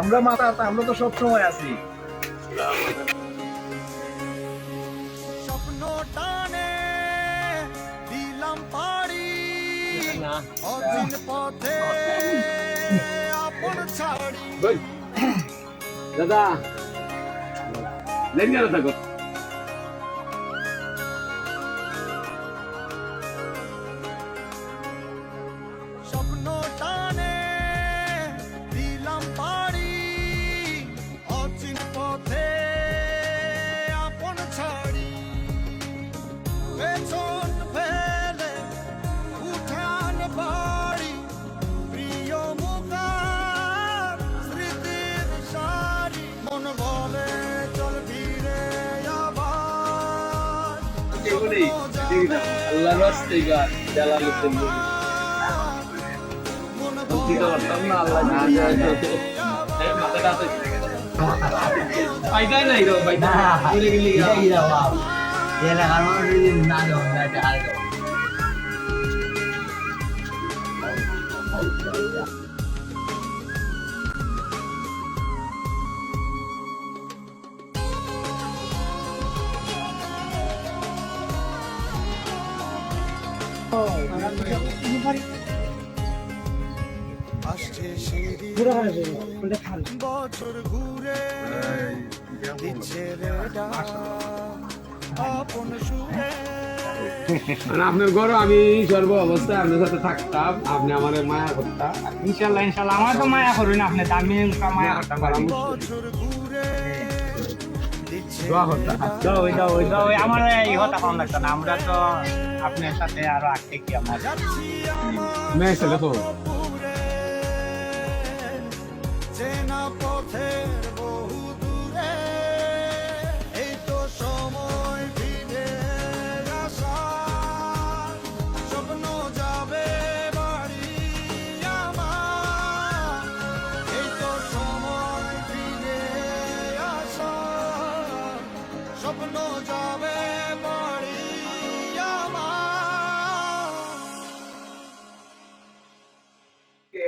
আমরা মাথা আমরা তো। সব সময় আছি স্বপ্ন টানে দিলাম পাড়ি অচিন পথে আপন ছাড়ি। দাদা লেন গেল থাকো। স্বপ্ন টানে দিলাম পাড়ি অচিন পথে আপন ছাড়ি। পেছন ফেলে উঠান বাড়ি প্রিয় মুখার স্মৃতির সারি। মন বলে চল ফিরে আবার। আল্লাহ রাস্তে গা জালালুদ্দিন বলি মন দিতে পারতাম না আল্লাহ এই মাথাটা হাতে পাইতাই নাই রো পাইতা বলে গেলি এলাকার বছর ঘুরে দিচ্ছে রে আপন সুরে। মানে আপনার ঘরে আমি সর্ব অবস্থায় আপনার সাথে থাকতাম। আপনি আমার মায়া করতাম। ইনশাল্লাহ ইনশাল্লাহ আমার তো মায়া করুন আপনি আমি মায়া করতাম আমার এই কথা কম লাগতো না। আমরা তো আপনার সাথে আরও আগে কি আমার আমার মেয়ে ছেলে তো। পথের বহু দূরে সময় স্বপ্ন যাবে বাড়ি সময় আসা স্বপ্ন যাবে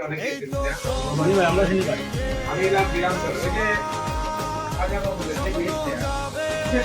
আমি এলাম বিরাম করে ওই যে বাবু বলে, যে